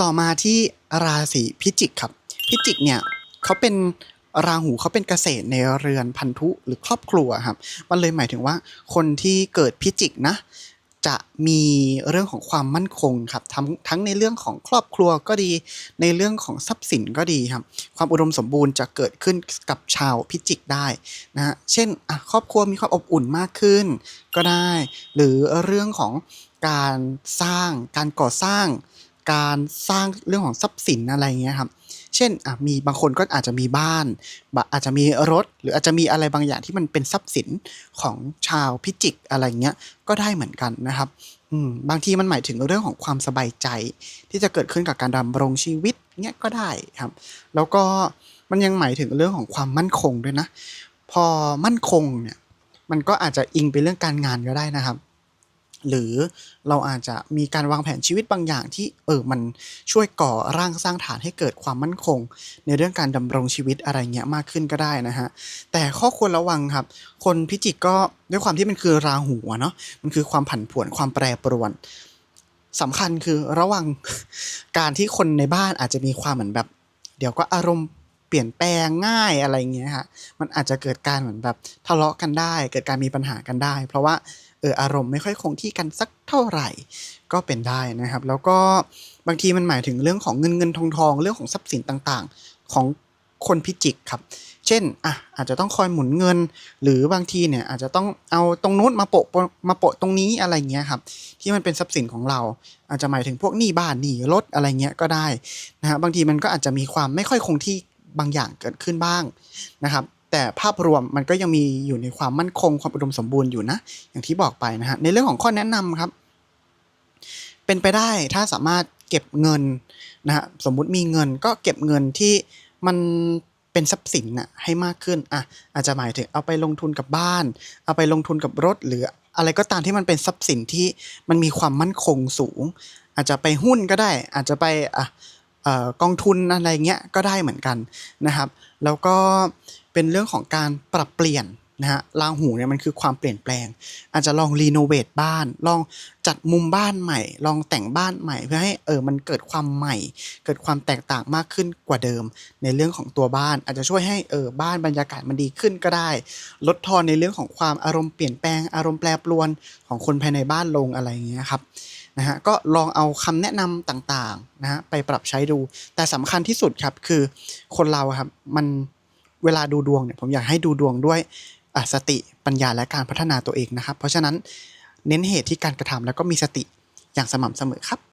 ต่อมาที่ราศีพิจิกครับ พิจิกเนี่ยเขาเป็นราหูเขาเป็นเกษตรในเรือนพันธุหรือครอบครัวครับ มันเลยหมายถึงว่าคนที่เกิดพิจิกนะ จะมีเรื่องของความมั่นคงครับทั้งทั้งในเรื่องของครอบครัวก็ดี ในเรื่องของทรัพย์สินก็ดีครับ ความอุดมสมบูรณ์จะเกิดขึ้นกับชาวพิจิกได้นะฮะเช่นครอบครัวมีความอบอุ่นมากขึ้น ก็ได้ หรือเรื่องของการสร้างการก่อสร้าง การสร้างเรื่องของทรัพย์สินอะไรเงี้ยครับ เช่นอะมีบางคนก็อาจจะมีบ้านอาจจะมีรถ หรืออาจจะมีอะไรบางอย่างที่มันเป็นทรัพย์สินของชาวพิจิกอะไรเงี้ยก็ได้เหมือนกันนะครับอืมบางทีมันหมายถึงเรื่องของความสบายใจ ที่จะเกิดขึ้นกับการดำรงชีวิตเนี้ยก็ได้ครับ แล้วก็มันยังหมายถึงเรื่องของความมั่นคงด้วยนะ พอมั่นคงเนี่ยมันก็อาจจะอิงไปเรื่องการงานก็ได้นะครับ หรือเราอาจจะมีการวางแผนชีวิตบางอย่างที่เออมันช่วยก่อร่างสร้างฐานให้เกิดความมั่นคง ในเรื่องการดำรงชีวิตอะไรเงี้ยมากขึ้นก็ได้นะฮะแต่ข้อควรระวังครับ คนพิจิกก็ด้วยความที่มันคือราหูเนาะมันคือความผันผวนความแปรปรวนสำคัญคือระวังการที่คนในบ้านอาจจะมีความเหมือนแบบ เดี๋ยวก็อารมณ์เปลี่ยนแปลงง่ายอะไรเงี้ยฮะมันอาจจะเกิดการเหมือนแบบทะเลาะกันได้ เกิดการมีปัญหากันได้ เพราะว่า เอออารมณ์ไม่ค่อยคงที่กันสักเท่าไหร่ ก็เป็นได้นะครับ แล้วก็บางทีมันหมายถึงเรื่องของเงินเงินทองทองเรื่องของทรัพย์สินต่างๆ ของคนพิจิกครับ เช่นอะอาจจะต้องคอยหมุนเงิน หรือบางทีเนี่ยอาจจะต้องเอาตรงนู้นมาโปะมาโปะตรงนี้อะไรเงี้ยครับ ที่มันเป็นทรัพย์สินของเรา อาจจะหมายถึงพวกหนี้บ้านหนี้รถอะไรเงี้ยก็ได้นะฮะบางทีมันก็อาจจะมีความไม่ค่อยคงที่บางอย่างเกิดขึ้นบ้างนะครับ แต่ภาพรวมมันก็ยังมีอยู่ในความมั่นคงความอุดมสมบูรณ์อยู่นะ อย่างที่บอกไปนะฮะในเรื่องของข้อแนะนำครับ เป็นไปได้ถ้าสามารถเก็บเงินนะฮะสมมุติมีเงินก็เก็บเงินที่มันเป็นทรัพย์สินน่ะให้มากขึ้นอะอาจจะหมายถึงเอาไปลงทุนกับบ้าน เอาไปลงทุนกับรถ หรืออะไรก็ตามที่มันเป็นทรัพย์สินที่มันมีความมั่นคงสูง อาจจะไปหุ้นก็ได้ อาจจะไปอะ กองทุนอะไรเงี้ยก็ได้เหมือนกันนะครับ แล้วก็เป็นเรื่องของการปรับเปลี่ยน นะฮะราหูเนี่ยมันคือความเปลี่ยนแปลง อาจจะลองรีโนเวทบ้าน ลองจัดมุมบ้านใหม่ ลองแต่งบ้านใหม่ เพื่อให้เออมันเกิดความใหม่ เกิดความแตกต่างมากขึ้นกว่าเดิม ในเรื่องของตัวบ้าน อาจจะช่วยให้เออบ้านบรรยากาศมันดีขึ้นก็ได้ ลดทอนในเรื่องของความอารมณ์เปลี่ยนแปลงอารมณ์แปรปรวนของคนภายในบ้านลงอะไรอย่างเงี้ยครับนะฮะก็ลองเอาคำแนะนำต่างๆนะฮะไปปรับใช้ดู แต่สำคัญที่สุดครับคือคนเราครับมันเวลาดูดวงเนี่ยผมอยากให้ดูดวงด้วย สติปัญญาและการพัฒนาตัวเองนะครับ เพราะฉะนั้นเน้นเหตุที่การกระทำแล้วก็มีสติอย่างสม่ำเสมอครับ